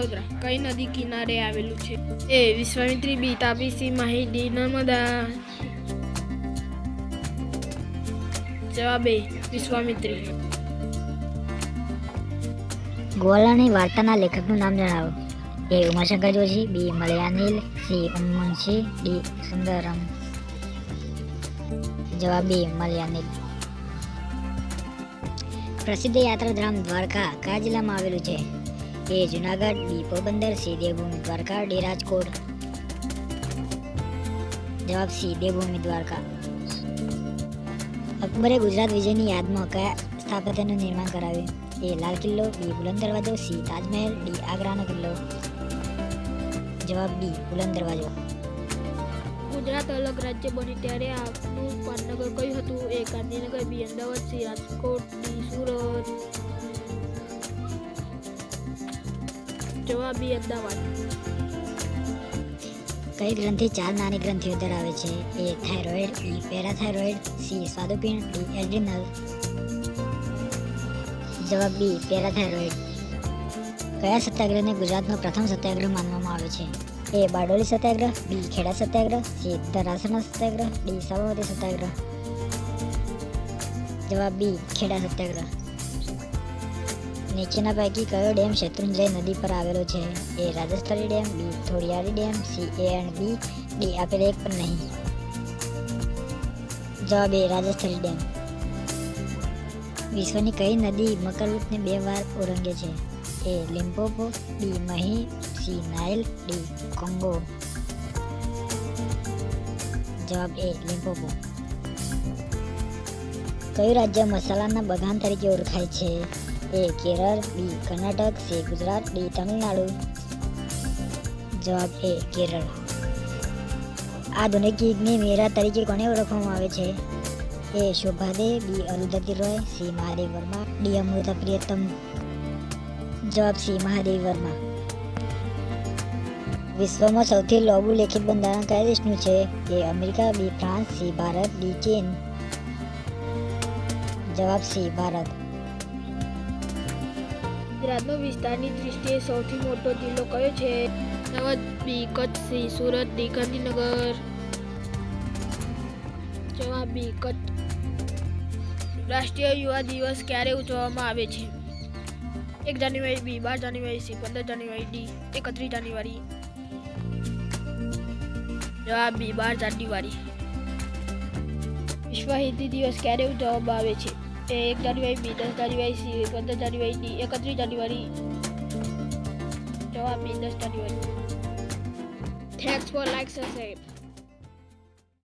વડોદરા, કઈ નદી કિનારે આવેલું છે? A Vishwamitri B, Tapi C, Mahi Narmada. જવાબ એ, વિશ્વામિત્રી. ગોવાળાની વાર્તાના લેખકનું નામ જણાવો. A Umashankar Joshi, B Malayanil, C ઉન્મુંશી D Sundaram. જવાબ બી મલયાનિલ. પ્રસિદ્ધ યાત્રાધામ દ્વારકા કયા જિલ્લામાં આવેલું છે? A Junagadh B Porbandar C Devbhoomi Dwarka D Rajkot જવાબ સી દેવભૂમિ દ્વારકા. અકબરે ગુજરાત વિજયની યાદમાં કયા સ્થાપત્યનું નિર્માણ કરાવ્યું? એ લાલ કિલ્લો, બી બુલંદ દરવાજો, સી તાજમહેલ, ડી આગ્રાનો કિલ્લો. જવાબ બી બુલંદ દરવાજો. ગુજરાત અલગ રાજ્ય બની ત્યારે આપનું પાટનગર કયું હતું? A Gandhinagar, B Ahmedabad, C Rajkot, D Surat. જવાબ અમદાવાદ કઈ ગ્રંથિ ચાર નાની ગ્રંથિઓ ધરાવે છે? A thyroid B parathyroid, C સ્વાદુપિંડ D adrenal. જવાબ બી, પેરાથાઇરોઇડ. કયા સત્યાગ્રહને ગુજરાતનો પ્રથમ સત્યાગ્રહ માનવામાં આવે છે? A Bardoli Satyagraha, B Kheda Satyagraha, C Dharasana સત્યાગ્રહ, ડી સાબરમતી સત્યાગ્રહ. જવાબ બી, ખેડા સત્યાગ્રહ. નીચેના પૈકી કયો ડેમ શેત્રુંજય નદી પર આવેલો છે? A Rajasthali dam, B Thodiyari dam, C A and B, D આપેલ એક પણ નહીં. જવાબ એ રાજસ્થળી ડેમ. વિશ્વની કઈ નદી મકરવૃતને બે વાર ઓળંગે છે? A Limpopo, B Mahi, C Nile, D Congo. જવાબ એ લિમ્પોપો. કયું રાજ્ય મસાલાના બગાન તરીકે ઓળખાય છે? A Kerala, B Karnataka, C Gujarat, D Tamil Nadu. જવાબ એ કેરળ. આધુનિક યુગની મીરા તરીકે કોને ઓળખવામાં આવે છે? A Shobhaa De B Arundhati Roy, C Mahadev Verma, D Amrita Pritam. જવાબ સી મહાદેવ વર્મા. વિશ્વમાં સૌથી લાંબુ લેખિત બંધારણ કયા દેશનું છે? A America, B France, C Bharat, D ચીન. જવાબ સી ભારત. ગુજરાતનો વિસ્તારની દૃષ્ટિએ સૌથી મોટો જિલ્લો કયો છે? Ahmedabad, B, Kutch, C, Surat, D, Gandhinagar. જવાબ બી, કચ્છ. રાષ્ટ્રીય યુવા દિવસ ક્યારે ઉજવવામાં આવે છે? એક જાન્યુઆરી બી, બાર જાન્યુઆરી સી, પંદર જાન્યુઆરી ડી, એકત્રીસ જાન્યુઆરી. જવાબ બી, બાર જાન્યુઆરી. વિશ્વ હિન્દી દિવસ ક્યારે ઉજવવામાં આવે છે? એક જાન્યુઆરી, બી દસ જાન્યુઆરી પંદર જાન્યુઆરી એકત્રીસ જાન્યુઆરી. જવાબ બી દસ January. Thanks for like subscribe